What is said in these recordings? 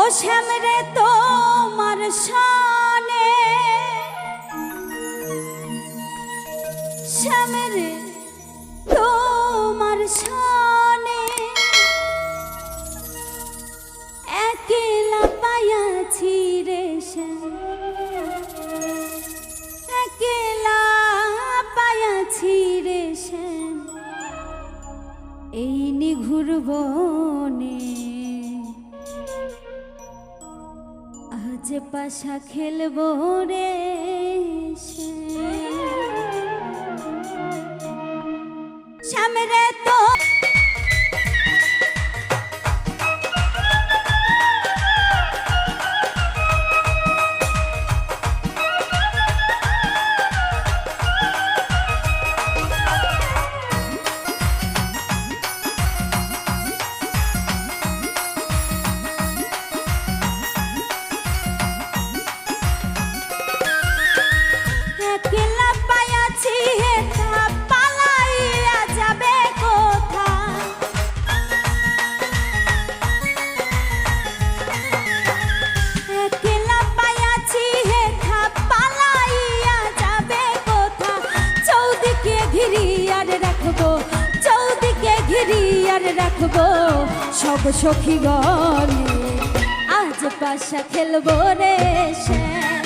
ও শ্যামরে তোমার শানে। শ্যামরে তোমার শানে। একেলা পায়াছি রে শ্যাম। একেলা পায়াছি রে শ্যাম। এই নিঘুর বনে আজ পাশা খেলব রে সামনে তো রাখব সব সখী গণে। আজ পাশা খেলব রে শ্যাম।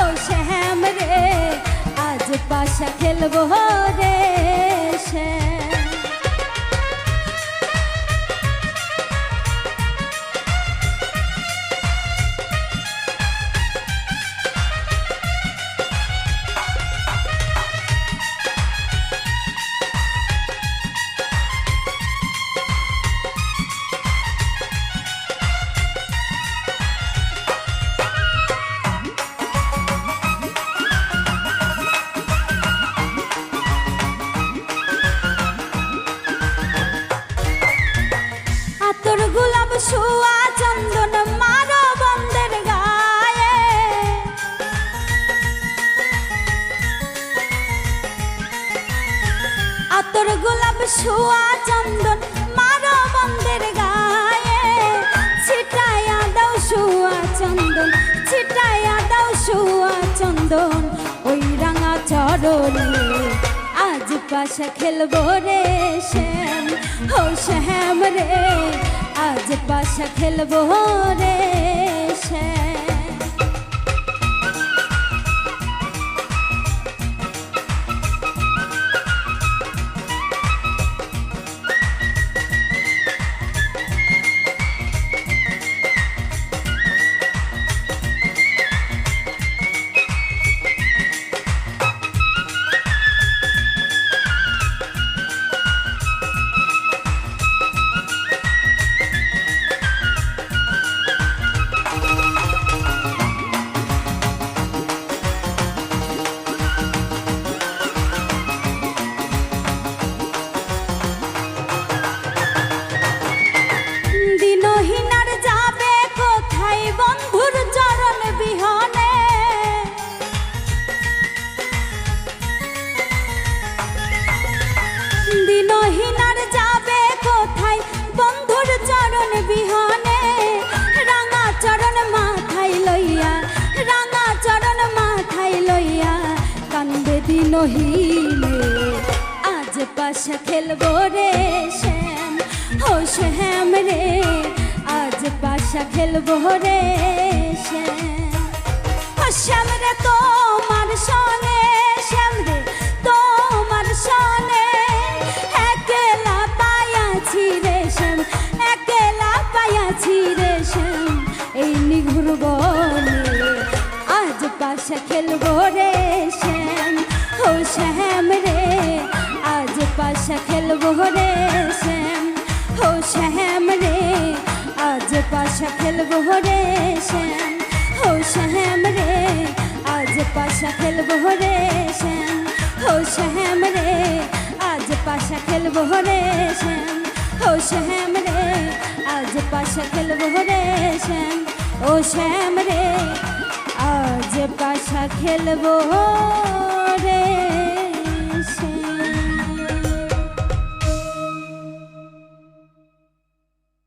ও শ্যাম রে, আজ পাশা খেলব রে শ্যাম। শোয়া চন্দন মারো বন্দের গায়ে। ছিটায়া দাও শোয়া চন্দন ছিটায়া দাও শোয়া চন্দন। ওই রাঙা চরণে আজ পাশা খেলব রে শ্যাম। ও শ্যাম রে, আজ পাশা খেলব রে কান্দে আজ পাশা খেলব রে শ্যাম। ও শ্যাম রে, আজ পাশা খেলব রে শ্যাম। ও শ্যাম রে, তোমার সনে, শ্যাম রে, তোমার সনে। একলা পায়াছি রে শ্যাম, একলা পায়াছি রে শ্যাম। এই নিঘুর বনে, আজ পাশা খেলব রে শ্যাম রে, আজ পাশা খেলব রে শ্যাম। ও শ্যাম রে, আজ পাশা খেলব রে শ্যাম। ও শ্যাম রে, আজ পাশা খেলব রে শ্যাম। ও শ্যাম রে, আজ পাশা খেলব রে শ্যাম। ও শ্যাম রে, আজ পাশা খেলব রে শ্যাম। ও শ্যাম রে, আজ পাশা খেলব।